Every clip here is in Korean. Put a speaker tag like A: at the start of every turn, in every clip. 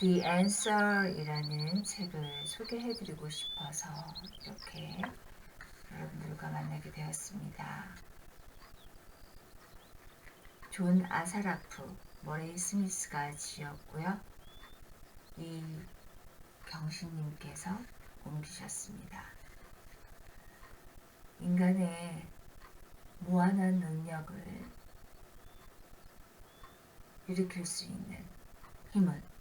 A: The Answer이라는 책을 소개해드리고 싶어서 이렇게 여러분들과 만나게 되었습니다. 존 아사라프, 머레이 스미스가 지었고요. 이 경신님께서 옮기셨습니다. 인간의 무한한 능력을 일으킬 수 있는 힘은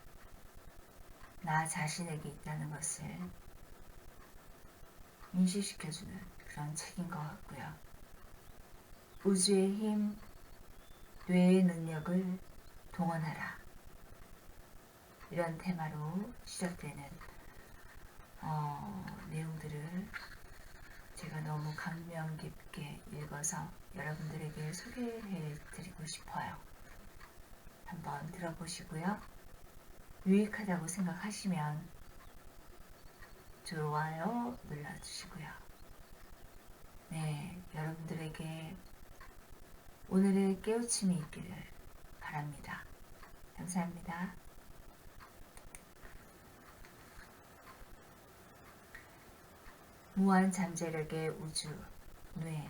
A: 나 자신에게 있다는 것을 인식시켜주는 그런 책인 것 같고요. 우주의 힘, 뇌의 능력을 동원하라. 이런 테마로 시작되는 어, 내용들을 제가 너무 감명 깊게 읽어서 여러분들에게 소개해 드리고 싶어요. 한번 들어보시고요. 유익하다고 생각하시면 좋아요 눌러주시고요. 네, 여러분들에게 오늘의 깨우침이 있기를 바랍니다. 감사합니다. 무한 잠재력의 우주, 뇌.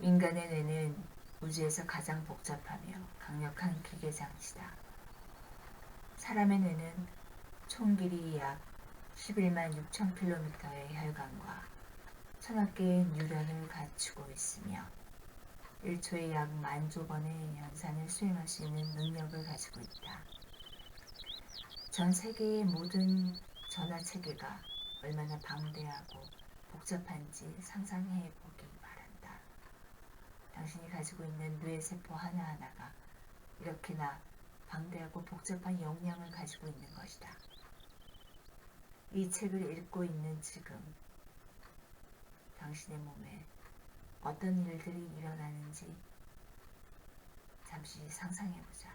A: 인간의 뇌는 우주에서 가장 복잡하며 강력한 기계 장치다. 사람의 뇌는 총 길이 약 11만 6천 킬로미터의 혈관과 천억 개의 뉴런을 갖추고 있으며 1초에 약 만조 번의 연산을 수행할 수 있는 능력을 가지고 있다. 전 세계의 모든 전화 체계가 얼마나 방대하고 복잡한지 상상해 보기 바란다. 당신이 가지고 있는 뇌 세포 하나하나가 이렇게나 방대하고 복잡한 역량을 가지고 있는 것이다. 이 책을 읽고 있는 지금 당신의 몸에 어떤 일들이 일어나는지 잠시 상상해보자.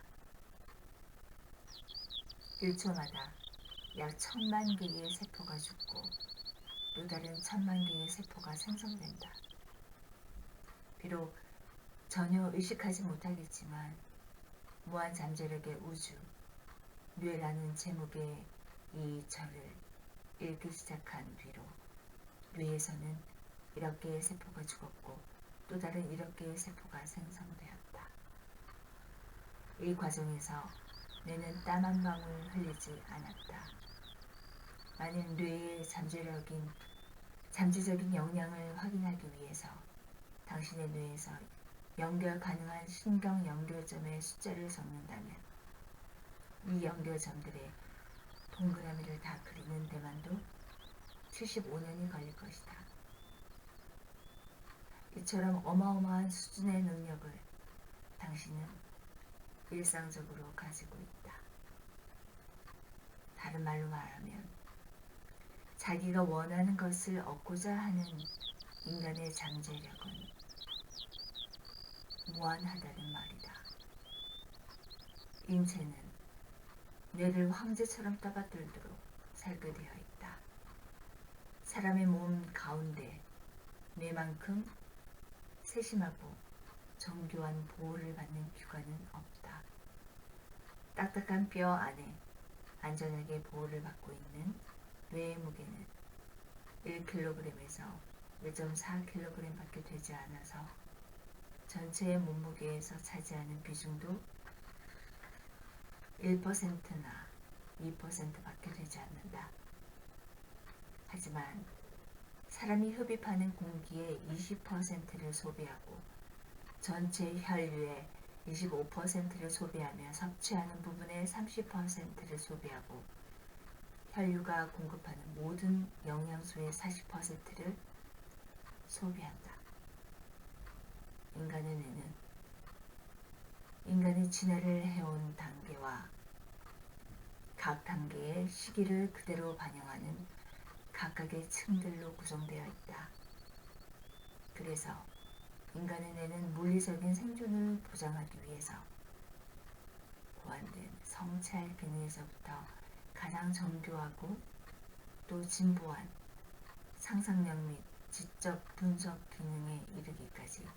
A: 1초마다 약 천만 개의 세포가 죽고 또 다른 천만 개의 세포가 생성된다. 비록 전혀 의식하지 못하겠지만 무한 잠재력의 우주, 뇌라는 제목의 이 절을 읽기 시작한 뒤로 뇌에서는 1억 개의 세포가 죽었고 또 다른 1억 개의 세포가 생성되었다. 이 과정에서 뇌는 땀 한 방울 흘리지 않았다. 만일 뇌의 잠재력인 잠재적인 역량을 확인하기 위해서 당신의 뇌에서 연결 가능한 신경 연결점의 숫자를 적는다면 이 연결점들의 동그라미를 다 그리는 데만도 75년이 걸릴 것이다. 이처럼 어마어마한 수준의 능력을 당신은 일상적으로 가지고 있다. 다른 말로 말하면 자기가 원하는 것을 얻고자 하는 인간의 잠재력은 무한하다는 말이다. 인체는 뇌를 황제처럼 떠받들도록 설계되어 있다. 사람의 몸 가운데 뇌만큼 세심하고 정교한 보호를 받는 기관은 없다. 딱딱한 뼈 안에 안전하게 보호를 받고 있는 뇌의 무게는 1kg에서 1.4kg 밖에 되지 않아서 전체의 몸무게에서 차지하는 비중도 1%나 2% 밖에 되지 않는다. 하지만 사람이 흡입하는 공기의 20%를 소비하고 전체 혈류의 25%를 소비하며 섭취하는 부분의 30%를 소비하고 혈류가 공급하는 모든 영양소의 40%를 소비한다. 인간의 뇌는 인간이 진화를 해온 단계와 각 단계의 시기를 그대로 반영하는 각각의 층들로 구성되어 있다. 그래서 인간의 뇌는 물리적인 생존을 보장하기 위해서 보완된 성찰 기능에서부터 가장 정교하고 또 진보한 상상력 및 지적 분석 기능에 이르기까지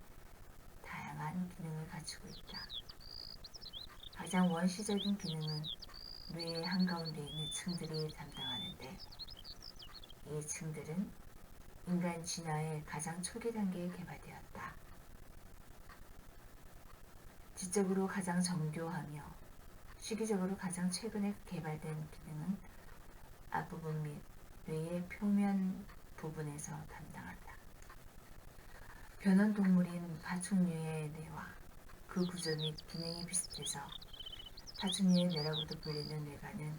A: 다양한 기능을 갖추고 있다. 가장 원시적인 기능은 뇌의 한가운데 있는 층들이 담당하는데 이 층들은 인간 진화의 가장 초기 단계에 개발되었다. 지적으로 가장 정교하며 시기적으로 가장 최근에 개발된 기능은 앞부분 및 뇌의 표면 부분에서 담당한다. 변온 동물인 파충류의 뇌와 그 구조 및 기능이 비슷해서 파충류의 뇌라고도 불리는 뇌가는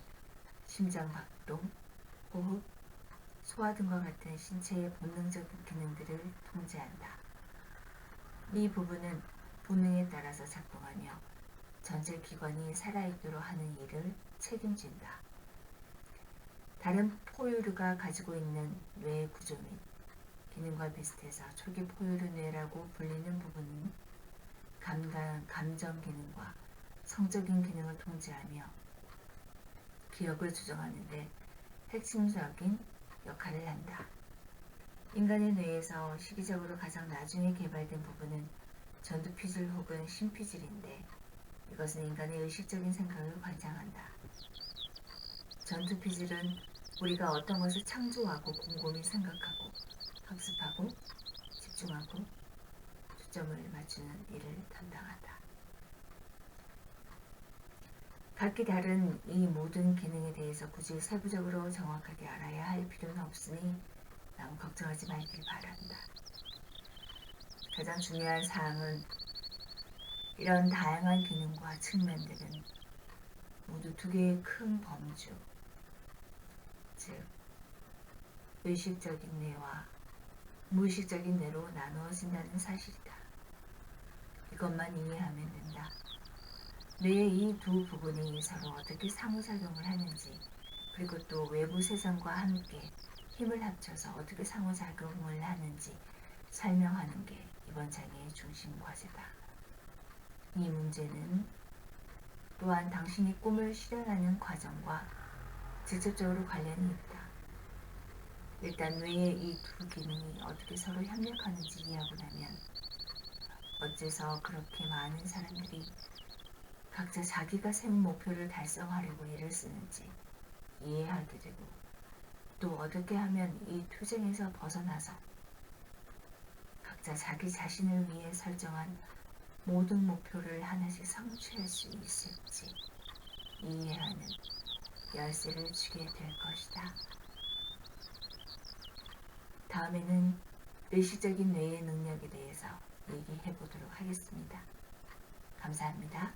A: 심장 박동, 호흡, 소화 등과 같은 신체의 본능적인 기능들을 통제한다. 이 부분은 본능에 따라서 작동하며 전체 기관이 살아있도록 하는 일을 책임진다. 다른 포유류가 가지고 있는 뇌의 구조 및 기능과 비슷해서 초기 포유류 뇌라고 불리는 부분은 감각, 감정 기능과 성적인 기능을 통제하며 기억을 조정하는데 핵심적인 역할을 한다. 인간의 뇌에서 시기적으로 가장 나중에 개발된 부분은 전두피질 혹은 심피질인데 이것은 인간의 의식적인 생각을 관장한다. 전두피질은 우리가 어떤 것을 창조하고 곰곰이 생각하고 학습하고 집중하고 초점을 맞추는 일을 담당한다. 각기 다른 이 모든 기능에 대해서 굳이 세부적으로 정확하게 알아야 할 필요는 없으니 너무 걱정하지 말길 바란다. 가장 중요한 사항은 이런 다양한 기능과 측면들은 모두 두 개의 큰 범주, 즉 의식적인 뇌와 무의식적인 뇌로 나누어진다는 사실이다. 이것만 이해하면 된다. 뇌의 이 두 부분이 서로 어떻게 상호작용을 하는지, 그리고 또 외부 세상과 함께 힘을 합쳐서 어떻게 상호작용을 하는지 설명하는 게 이번 장의 중심 과제다. 이 문제는 또한 당신이 꿈을 실현하는 과정과 직접적으로 관련이 있다. 일단 뇌의 이두 기능이 어떻게 서로 협력하는지 이해하고 나면 어째서 그렇게 많은 사람들이 각자 자기가 세운 목표를 달성하려고 애를 쓰는지 이해하게 되고 또 어떻게 하면 이 투쟁에서 벗어나서 각자 자기 자신을 위해 설정한 모든 목표를 하나씩 성취할 수 있을지 이해하는 열쇠를 주게 될 것이다. 다음에는 의식적인 뇌의 능력에 대해서 얘기해 보도록 하겠습니다. 감사합니다.